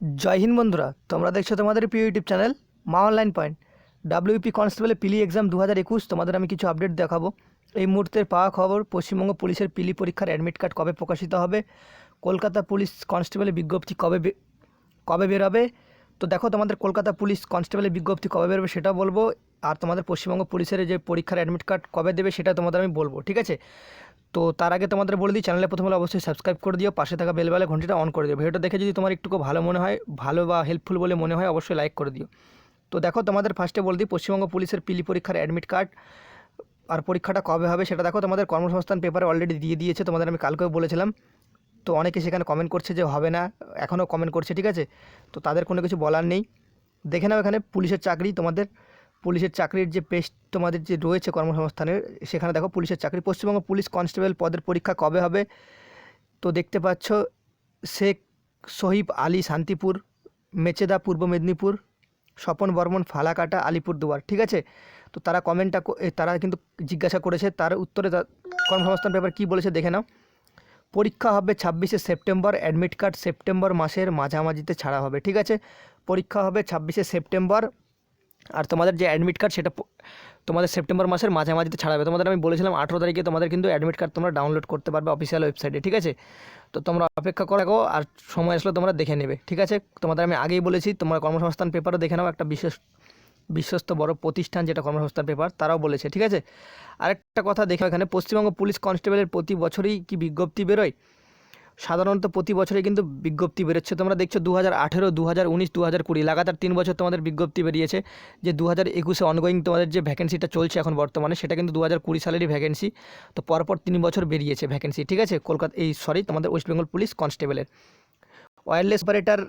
জয় হিন্দ বন্ধুরা, তোমরা দেখছ তোমাদের প্রিয় YouTube channel Maa online point. WBP কনস্টেবলে পিলি এক্সাম দু হাজার একুশ, তোমাদের আমি কিছু আপডেট দেখাবো। এই মুহূর্তের পাওয়া খবর, পশ্চিমবঙ্গ পুলিশের পিলি পরীক্ষার অ্যাডমিট কার্ড কবে প্রকাশিত হবে? কলকাতা পুলিশ কনস্টেবলের বিজ্ঞপ্তি কবে কবে বেরোবে? তো দেখো, তোমাদের কলকাতা পুলিশ কনস্টেবলের বিজ্ঞপ্তি কবে বেরোবে সেটা বলব, আর তোমাদের পশ্চিমবঙ্গ পুলিশের যে পরীক্ষার অ্যাডমিট কার্ড কবে দেবে সেটা তোমাদের আমি বলব, ঠিক আছে? তো তার আগে তোমাদের বলে দিই চ্যানেলে প্রথমে অবশ্যই সাবস্ক্রাইব করে দিও, পাশে থাকা বেল বেলে ঘন্টিটা অন করে দিও। ভিডিওটা দেখে যদি তোমার একটু ভালো মনে হয়, ভালো বা হেল্পফুল বলে মনে হয়, অবশ্যই লাইক করে দিও। তো দেখো, তোমাদের ফার্স্টে বলে দিই, পশ্চিমবঙ্গ পুলিশের পিলি পরীক্ষার অ্যাডমিট কার্ড আর পরীক্ষাটা কবে হবে সেটা দেখো, তোমাদের কর্মসংস্থান পেপারে অলরেডি দিয়ে দিয়েছে, তোমাদের আমি কালকেও বলেছিলাম। তো অনেকে সেখানে কমেন্ট করছে যে হবে না, এখনও কমেন্ট করছে, ঠিক আছে? তো তাদের কোনো কিছু বলার নেই। দেখে নাও এখানে পুলিশের চাকরি তোমাদের। পুলিশের চাকরির যে পেস্ট তোমাদের যে রয়েছে কর্মসংস্থানের, সেখানে দেখো পুলিশের চাকরি। পশ্চিমবঙ্গ পুলিশ কনস্টেবল পদের পরীক্ষা কবে হবে? তো দেখতে পাচ্ছ, শেখ শহীব আলী শান্তিপুর, মেচেদা পূর্ব মেদিনীপুর, স্বপন বর্মন ফালাকাটা, আলিপুরদুয়ার, ঠিক আছে? তো তারা কমেন্টটা তারা কিন্তু জিজ্ঞাসা করেছে, তার উত্তরে কর্মসংস্থান পেপার কী বলেছে দেখে নাও। পরীক্ষা হবে ছাব্বিশে সেপ্টেম্বর, অ্যাডমিট কার্ড সেপ্টেম্বর মাসের মাঝামাঝিতে ছাড়া হবে, ঠিক আছে? পরীক্ষা হবে ছাব্বিশে সেপ্টেম্বর আর তোমাদের যে অ্যাডমিট কার্ড সেটা তোমাদের সেপ্টেম্বর মাসের মাঝামাঝিতে ছাড়াবে। তোমাদের আমি বলেছিলাম আঠেরো তারিখে তোমাদের কিন্তু অ্যাডমিট কার্ড তোমরা ডাউনলোড করতে পারবে অফিসিয়াল ওয়েবসাইটে ঠিক আছে? তো তোমরা অপেক্ষা করে আর সময় আসলে তোমরা দেখে নেবে, ঠিক আছে? তোমাদের আমি আগেই বলেছি, তোমরা কর্মসংস্থান পেপারও দেখে নাও, একটা বিশেষ, বিশ্বস্ত বড় প্রতিষ্ঠান যেটা কর্মসংস্থান পেপার তারাও বলেছে, ঠিক আছে? আরেকটা কথা দেখো এখানে, পশ্চিমবঙ্গ পুলিশ কনস্টেবলের প্রতি বছরই কি বিজ্ঞপ্তি বেরোয়? সাধারণত প্রতি বছরে কিন্তু বিজ্ঞপ্তি বেরোচ্ছে। তোমরা দেখছ দু হাজার আঠেরো দু হাজার উনিশ দু হাজার কুড়ি, লাগাতার তিন বছর তোমাদের বিজ্ঞপ্তি বেরিয়েছে যে দু হাজার একুশে অনগোয়িং তোমাদের যে ভ্যাকেন্সিটা চলছে এখন বর্তমানে, সেটা কিন্তু দু হাজার কুড়ি সালেরই ভ্যাকেন্সি তো পরপর তিন বছর বেরিয়েছে ভ্যাকেন্সি ঠিক আছে? কলকাতা এই সরি তোমাদের ওয়েস্ট বেঙ্গল পুলিশ কনস্টেবলের ওয়্যারলেস অপারেটার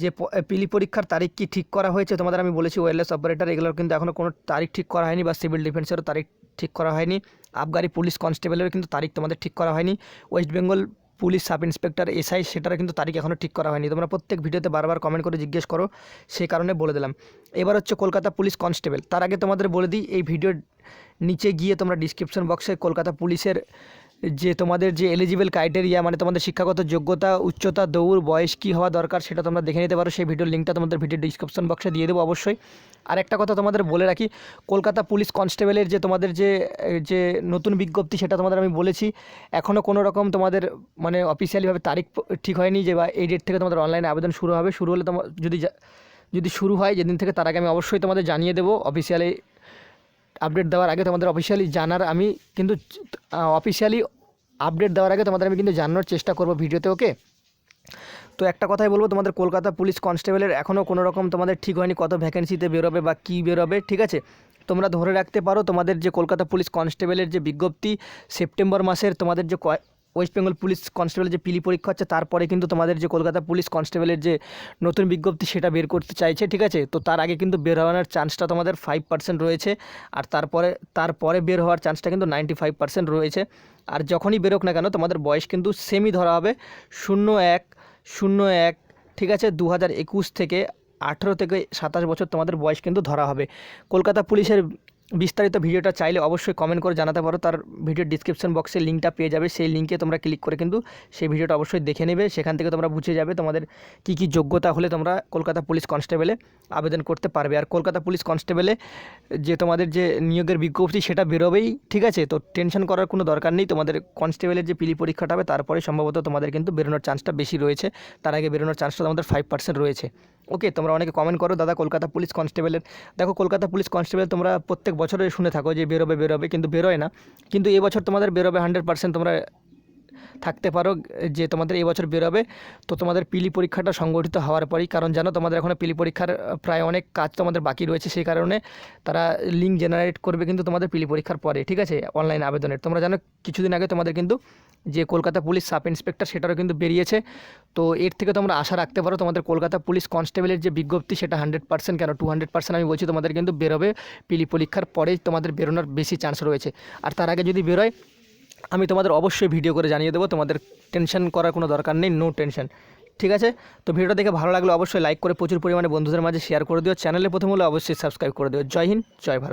যে পিলি পরীক্ষার তারিখ কি ঠিক করা হয়েছে, তোমাদের আমি বলেছি ওয়্যারলেস অপারেটার এগুলোর কিন্তু এখনও কোনো তারিখ ঠিক করা হয়নি, বা সিভিল ডিফেন্সেরও তারিখ ঠিক করা হয়নি। আবগারি পুলিশ কনস্টেবলেরও কিন্তু তারিখ তোমাদের ঠিক করা হয়নি। West Bengal police sub inspector, SI, সেটারও কিন্তু তারিখ এখনও ঠিক করা হয়নি। তোমরা প্রত্যেক ভিডিওতে বারবার কমেন্ট করে জিজ্ঞেস করো সেই কারণে বলে দিলাম। এবার হচ্ছে কলকাতা পুলিশ কনস্টেবল। তার আগে তোমাদের বলে দিই, এই ভিডিওর নিচে গিয়ে তোমরা ডিসক্রিপশন বক্সে কলকাতা পুলিশের যে তোমাদের যে এলিজিবল ক্রাইটেরিয়া মানে তোমাদের শিক্ষাগত যোগ্যতা, উচ্চতা, দৌড়, বয়স কী হওয়া দরকার সেটা তোমরা দেখে নিতে পারো। সেই ভিডিওর লিঙ্কটা তোমাদের ভিডিও ডিসক্রিপশন বক্সে দিয়ে দেবো অবশ্যই। আর একটা কথা তোমাদের বলে রাখি, কলকাতা পুলিশ কনস্টেবলের যে তোমাদের যে যে নতুন বিজ্ঞপ্তি সেটা তোমাদের আমি বলেছি। এখনও কোনো রকম তোমাদের মানে অফিসিয়ালিভাবে তারিখ ঠিক হয়নি যে বা এই ডেট থেকে তোমাদের অনলাইনে আবেদন শুরু হবে। শুরু হলে তোমার যদি যদি শুরু হয় যেদিন থেকে তার আগে আমি অবশ্যই তোমাদের জানিয়ে দেবো। অফিসিয়ালি আপডেট দেওয়ার আগে তোমাদের অফিসিয়ালি জানার আমি কিন্তু অফিসিয়ালি আপডেট দেওয়ার আগে তোমাদের আমি কিন্তু জানানোর চেষ্টা করব ভিডিওতে ওকে তো একটা কথাই বলব, তোমাদের কলকাতা পুলিশ কনস্টেবলের এখনও কোনো রকম তোমাদের ঠিক হয়নি কত ভ্যাকেন্সিতে বেরোবে বা কী বেরোবে, ঠিক আছে? তোমরা ধরে রাখতে পারো তোমাদের যে কলকাতা পুলিশ কনস্টেবলের যে বিজ্ঞপ্তি, সেপ্টেম্বর মাসের তোমাদের যে ওয়েস্ট বেঙ্গল পুলিশ কনস্টেবলের যে পিলি পরীক্ষা হচ্ছে, তারপরে কিন্তু তোমাদের যে কলকাতা পুলিশ কনস্টেবলের যে নতুন বিজ্ঞপ্তি সেটা বের করতে চাইছে, ঠিক আছে? তো তার আগে কিন্তু বের হওয়ার চান্সটা তোমাদের ফাইভ পার্সেন্ট রয়েছে, আর তারপরে তারপরে বের হওয়ার চান্সটা কিন্তু নাইনটি ফাইভ পার্সেন্ট রয়েছে। আর যখনই বেরোক না কেন, তোমাদের বয়স কিন্তু সেমই ধরা হবে, শূন্য এক শূন্য এক, ঠিক আছে? দু হাজার একুশ থেকে আঠেরো থেকে সাতাশ বছর তোমাদের বয়স কিন্তু ধরা হবে। কলকাতা পুলিশের বিস্তারিত ভিডিওটা চাইলে অবশ্যই কমেন্ট করে জানাতে পারো। তার ভিডিও ডিসক্রিপশন বক্সে লিঙ্কটা পেয়ে যাবে। সেই লিঙ্কে তোমরা ক্লিক করে কিন্তু সেই ভিডিওটা অবশ্যই দেখে নেবে। সেখান থেকে তোমরা বুঝে যাবে তোমাদের কী কী যোগ্যতা হলে তোমরা কলকাতা পুলিশ কনস্টেবলে আবেদন করতে পারবে। আর কলকাতা পুলিশ কনস্টেবলে যে তোমাদের যে নিয়োগের বিজ্ঞপ্তি সেটা বেরোবেই, ঠিক আছে? তো টেনশন করার কোনো দরকার নেই। তোমাদের কনস্টেবলের যে পিলি পরীক্ষাটা হবে, তারপরে সম্ভবত তোমাদের কিন্তু বেরোনোর চান্সটা বেশি রয়েছে। তার আগে বেরোনোর চান্সটা তোমাদের ফাইভ পার্সেন্ট রয়েছে। ওকে তোমরা অনেকে কমেন্ট করো, দাদা, কলকাতা পুলিশ কনস্টেবলের দেখো, কলকাতা পুলিশ কনস্টেবল তোমরা প্রত্যেক বছরে শুনে থাকো যে বেরোবে বেরোবে, কিন্তু বেরোয় না। কিন্তু এবছর তোমাদের বেরোবে হান্ড্রেড পার্সেন্ট তোমরা থাকতে পারো, যে তোমাদের এই বছর বেরোবে, তো তোমাদের পিলি পরীক্ষাটা সংগঠিত হওয়ার পরেই। কারণ জানো, তোমাদের এখনও পিলি পরীক্ষার প্রায় অনেক কাজ তোমাদের বাকি রয়েছে, সেই কারণে তারা লিঙ্ক জেনারেট করবে কিন্তু তোমাদের পিলি পরীক্ষার পরে, ঠিক আছে? অনলাইন আবেদনের। তোমরা জানো, কিছুদিন আগে তোমাদের কিন্তু যে কলকাতা পুলিশ সাব ইন্সপেক্টর, সেটারও কিন্তু বেরিয়েছে। তো এর থেকে তোমরা আশা রাখতে পারো, তোমাদের কলকাতা পুলিশ কনস্টেবলের যে বিজ্ঞপ্তি, সেটা হান্ড্রেড পার্সেন্ট কেন? টু হান্ড্রেড পার্সেন্ট আমি বলছি, তোমাদের কিন্তু বেরোবে। পিলি পরীক্ষার পরেই তোমাদের বেরোনোর বেশি চান্স রয়েছে। আর তার আগে যদি বেরোয় আমি তোমাদের অবশ্যই ভিডিও করে জানিয়ে দেবো। তোমাদের টেনশন করার কোনো দরকার নেই নো টেনশন ঠিক আছে? তো ভিডিওটা দেখে ভালো লাগলে অবশ্যই লাইক করে প্রচুর পরিমাণে বন্ধুদের মাঝে শেয়ার করে দিও। চ্যানেলে প্রথম হলে অবশ্যই সাবস্ক্রাইব করে দিও। জয় হিন্দ, জয় ভারত।